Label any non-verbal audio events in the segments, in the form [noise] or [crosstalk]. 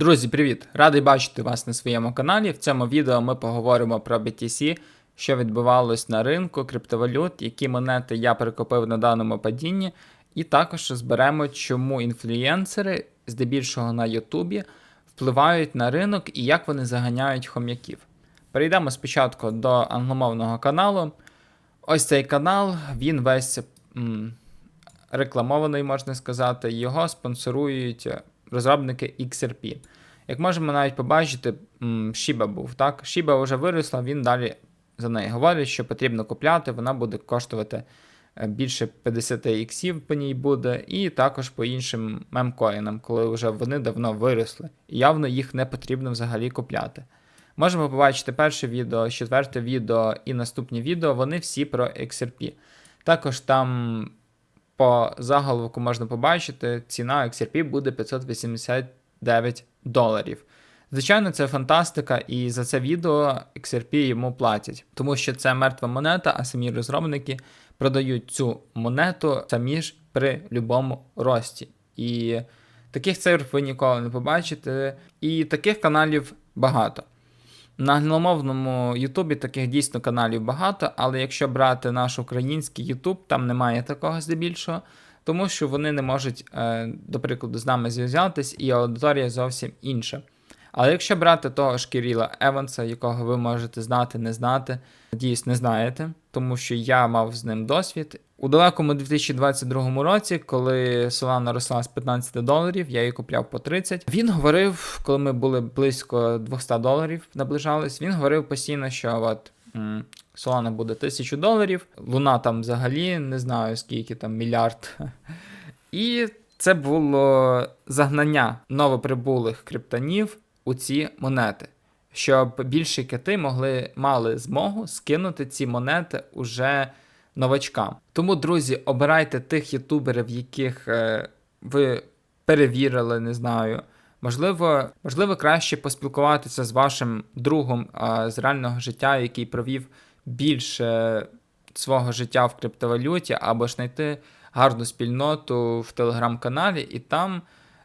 Друзі, привіт! Радий бачити вас на своєму каналі. В цьому відео ми поговоримо про BTC, що відбувалось на ринку криптовалют, які монети я перекупив на даному падінні, і також зберемо, чому інфлюєнсери, здебільшого на Ютубі, впливають на ринок і як вони заганяють хом'яків. Перейдемо спочатку до англомовного каналу. Ось цей канал, він весь м, рекламований, можна сказати. Його спонсорують розробники XRP. Як можемо навіть побачити, Shiba був, так? Shiba вже виросла, він далі за неї говорить, що потрібно купляти, вона буде коштувати е, більше 50 іксів по ній буде, і також по іншим мемкоїнам, коли вже вони давно виросли. І явно їх не потрібно взагалі купляти. Можемо побачити перше відео, четверте відео і наступні відео, вони всі про XRP. Також там по заголовку можна побачити, ціна XRP буде 589 доларів. Звичайно, це фантастика, і за це відео XRP йому платять, тому що це мертва монета, а самі розробники продають цю монету самі ж при будь-якому рості. І таких цифр ви ніколи не побачите, і таких каналів багато. На англомовному Ютубі таких дійсно каналів багато, але якщо брати наш український Ютуб, там немає такого здебільшого, тому що вони не можуть, е, до прикладу, з нами зв'язатись, і аудиторія зовсім інша. Але якщо брати того ж Кіріла Еванса, якого ви можете знати, не знати, надіюсь, не знаєте, тому що я мав з ним досвід. У далекому 2022 році, коли Solana росла з 15 доларів, я її купляв по 30. Він говорив, коли ми були близько 200 доларів, наближались, він говорив постійно, що от Solana буде 1000 доларів, Луна там взагалі не знаю скільки там мільярд. [laughs] І це було загнання новоприбулих криптонів у ці монети, щоб більші кити могли мали змогу скинути ці монети уже новачкам. Тому, друзі, обирайте тих ютуберів, яких е, ви перевірили, не знаю. Можливо, можливо, краще поспілкуватися з вашим другом а, з реального життя, який провів більше свого життя в криптовалюті, або ж знайти гарну спільноту в телеграм-каналі і там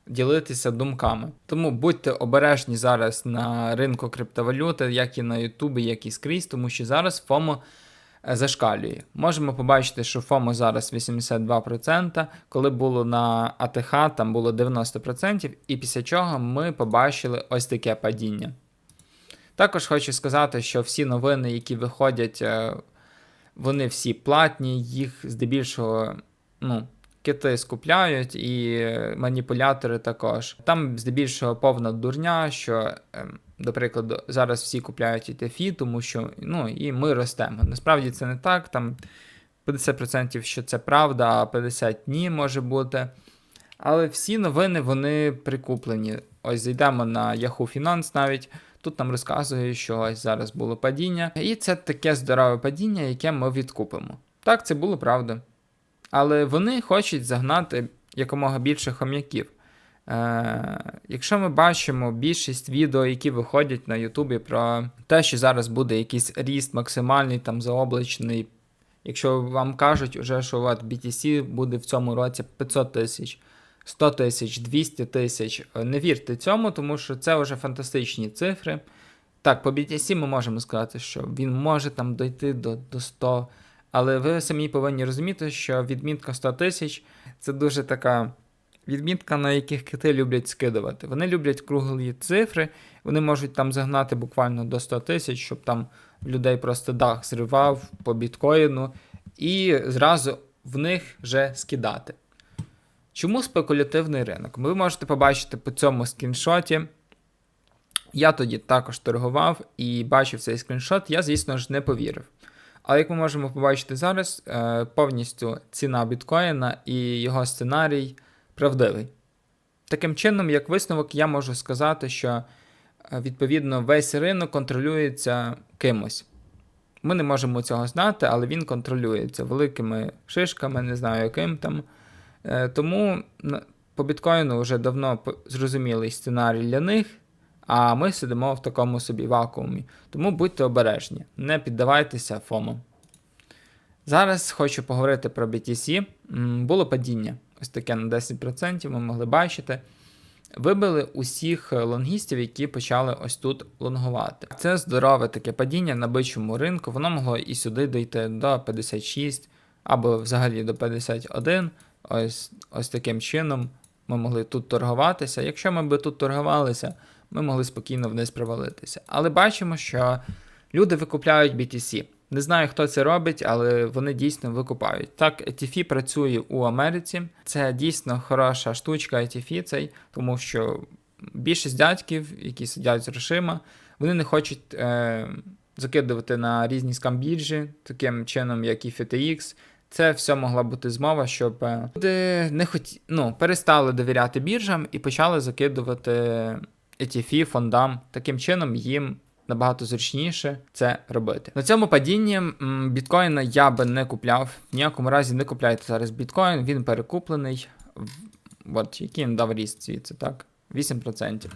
ділитися думками. Тому будьте обережні зараз на ринку криптовалюти, як і на Ютубі, як і скрізь, тому що зараз ФОМО е, зашкалює. Можемо побачити, що ФОМО зараз 82%, коли було на АТХ, там було 90%, і після чого ми побачили ось таке падіння. Також хочу сказати, що всі новини, які виходять, е, вони всі платні, їх здебільшого, ну, кити скупляють і маніпулятори також. Там здебільшого повна дурня, що, ем, до прикладу, зараз всі купляють ETF, тому що ну, і ми ростемо. Насправді це не так. Там 50% що це правда, а 50% ні може бути. Але всі новини вони прикуплені. Ось зайдемо на Yahoo Finance навіть. Тут нам розказує, що ось зараз було падіння. І це таке здорове падіння, яке ми відкупимо. Так, це було правда. Але вони хочуть загнати якомога більше хом'яків. Е, Якщо ми бачимо більшість відео, які виходять на Ютубі про те, що зараз буде якийсь ріст максимальний, там заоблачний. Якщо вам кажуть, уже, що от BTC буде в цьому році 500 тисяч, 100 тисяч, 200 тисяч, е, не вірте цьому, тому що це вже фантастичні цифри. Так, по BTC ми можемо сказати, що він може там дойти до, до 100 але ви самі повинні розуміти, що відмітка 100 тисяч це дуже така відмітка, на яких кити люблять скидувати. Вони люблять круглі цифри, вони можуть там загнати буквально до 100 тисяч, щоб там людей просто дах зривав по біткоїну, і зразу в них вже скидати. Чому спекулятивний ринок? Ви можете побачити по цьому скріншоті. Я тоді також торгував і бачив цей скріншот, я, звісно ж, не повірив. Але як ми можемо побачити зараз, е, повністю ціна біткоїна і його сценарій правдивий. Таким чином, як висновок, я можу сказати, що е, відповідно весь ринок контролюється кимось. Ми не можемо цього знати, але він контролюється великими шишками, не знаю яким там. Е, тому по біткоїну вже давно зрозумілий сценарій для них. А ми сидимо в такому собі вакуумі. Тому будьте обережні, не піддавайтеся ФОМО. Зараз хочу поговорити про BTC. Було падіння. Ось таке на 10% ми могли бачити. вибили усіх е, лонгістів, які почали ось тут лонгувати. Це здорове таке падіння на бичому ринку. Воно могло і сюди дійти до 56 або взагалі до 51. Ось, ось таким чином ми могли тут торгуватися. Якщо ми би тут торгувалися, ми могли спокійно вниз провалитися. Але бачимо, що люди викупляють BTC. Не знаю, хто це робить, але вони дійсно викупають. Так, ETFI працює у Америці. Це дійсно хороша штучка ETFI цей, тому що більшість дядьків, які сидять з грошима, вони не хочуть е, закидувати на різні скамбіржі, таким чином, як і FTX. Це все могла бути змова, щоб е, люди не хоті... ну, перестали довіряти біржам і почали закидувати ETF фондам. Таким чином їм набагато зручніше це робити. На цьому падінні біткоїна я би не купляв. В ніякому разі не купляйте зараз біткоін, він перекуплений. От, який він дав ріст звідси, так? 8%.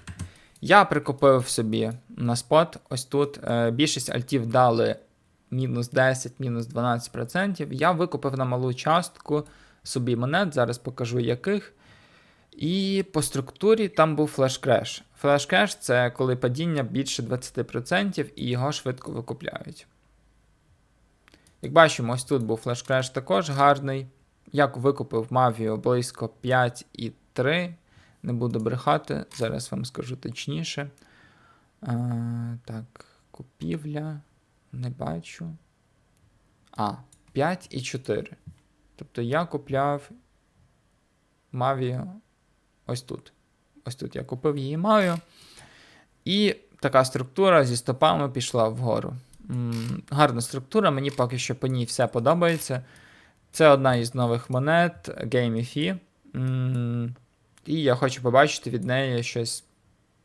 Я прикупив собі на спот. Ось тут е, більшість альтів дали мінус 10, мінус 12%. Я викупив на малу частку собі монет, зараз покажу яких. І по структурі там був флеш-креш. Флеш-креш це коли падіння більше 20% і його швидко викупляють. Як бачимо, ось тут був флеш-креш також гарний. Як викупив Mavio близько 5,3. Не буду брехати, зараз вам скажу точніше. А, так, купівля. Не бачу. А, 5,4. Тобто я купляв Mavio ось тут. Ось тут я купив її Mavio. І така структура зі стопами пішла вгору. Гарна структура, мені поки що по ній все подобається. Це одна із нових монет GameFi. М, І я хочу побачити від неї щось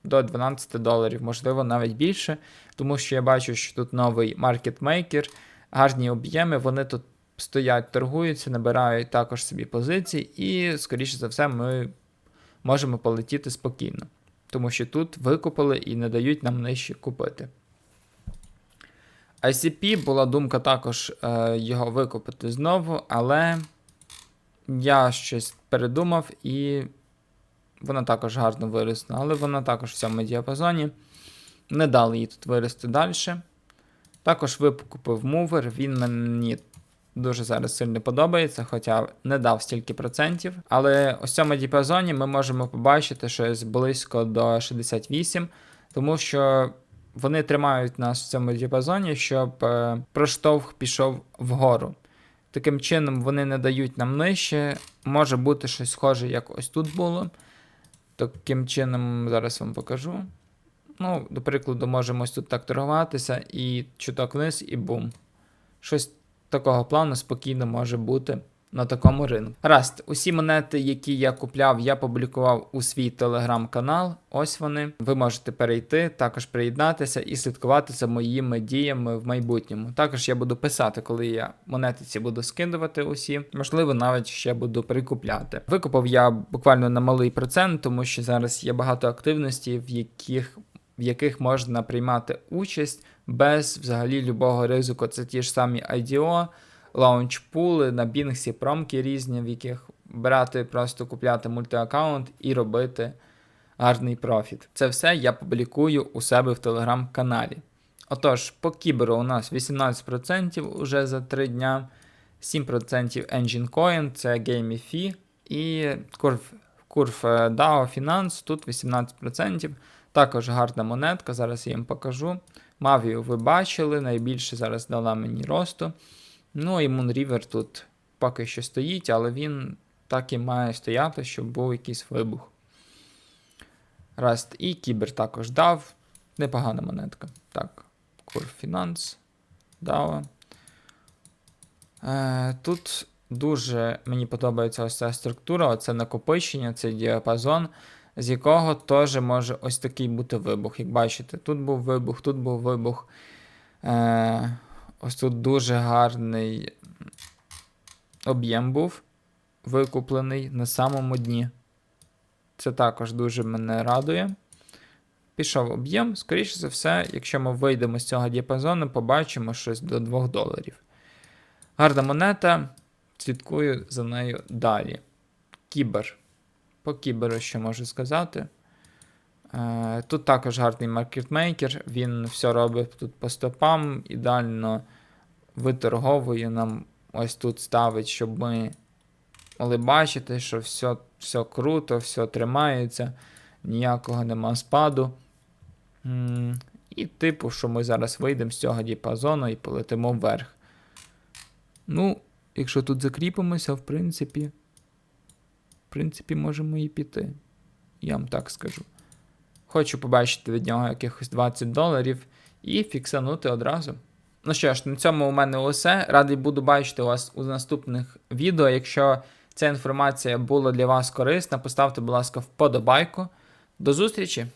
до 12 доларів, можливо, навіть більше. Тому що я бачу, що тут новий маркетмейкер, гарні об'єми, вони тут стоять, торгуються, набирають також собі позиції, і, скоріше за все, ми можемо полетіти спокійно. Тому що тут викупили і не дають нам нижче купити. ICP була думка також е, його викупити знову, але я щось передумав і вона також гарно виросла, але вона також в цьому діапазоні. Не дали їй тут вирости далі. Також викупив мувер, він мені дуже зараз сильно подобається, хоча не дав стільки процентів. Але ось цьому діапазоні ми можемо побачити щось близько до 68, тому що вони тримають нас в цьому діапазоні, щоб е, проштовх пішов вгору. Таким чином, вони не дають нам нижче. Може бути щось схоже, як ось тут було. Таким чином, зараз вам покажу. Ну, до прикладу, можемо ось тут так торгуватися, і чуток вниз, і бум. Щось такого плану спокійно може бути на такому ринку. Раст, усі монети, які я купляв, я публікував у свій телеграм-канал. Ось вони. Ви можете перейти, також приєднатися і слідкувати за моїми діями в майбутньому. Також я буду писати, коли я монети ці буду скидувати усі. Можливо, навіть ще буду прикупляти. Викупив я буквально на малий процент, тому що зараз є багато активностей, в яких в яких можна приймати участь без взагалі любого ризику. Це ті ж самі IDO, лаунчпули, на Бінксі промки різні, в яких брати, просто купляти мультиаккаунт і робити гарний профіт. Це все я публікую у себе в телеграм-каналі. Отож, по кіберу у нас 18% уже за 3 дня, 7% Engine Coin, це GameFi, і Curve, Curve е, DAO Finance, тут 18%. Також гарна монетка, зараз я їм покажу. Мавію ви бачили, найбільше зараз дала мені росту. Ну і Moonriver тут поки що стоїть, але він так і має стояти, щоб був якийсь вибух. Раст і Кібер також дав. Непогана монетка. Так, Finance. DAO. Е, тут дуже мені подобається ось ця структура, оце накопичення, цей діапазон з якого теж може ось такий бути вибух. Як бачите, тут був вибух, тут був вибух. Е, Ось тут дуже гарний об'єм був викуплений на самому дні. Це також дуже мене радує. Пішов об'єм, скоріше за все, якщо ми вийдемо з цього діапазону, побачимо щось до 2 доларів. Гарна монета. Слідкую за нею далі. Кібер. По кіберу що можу сказати. Е, Тут також гарний маркетмейкер, він все робить тут по стопам, ідеально виторговує нам ось тут ставить, щоб ми могли бачити, що все, все круто, все тримається, ніякого нема спаду. І типу, що ми зараз вийдемо з цього діапазону і полетимо вверх. Ну, якщо тут закріпимося, в принципі, принципі, можемо і піти. Я вам так скажу. Хочу побачити від нього якихось 20 доларів і фіксанути одразу. Ну що ж, на цьому у мене усе. Радий буду бачити вас у наступних відео. Якщо ця інформація була для вас корисна, поставте, будь ласка, вподобайку. До зустрічі!